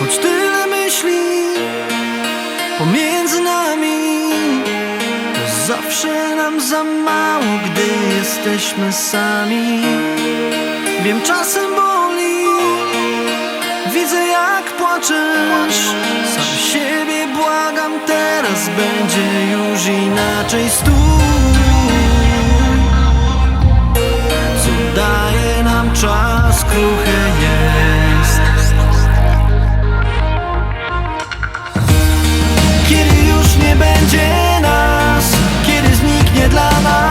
Choć tyle myśli pomiędzy nami Zawsze nam za mało, gdy jesteśmy sami. Wiem, czasem boli Widzę, jak płaczesz. Sam siebie błagam, teraz będzie już inaczej. Stój. Czas Kruche jest. Kiedy już nie będzie nas Kiedy zniknie dla nas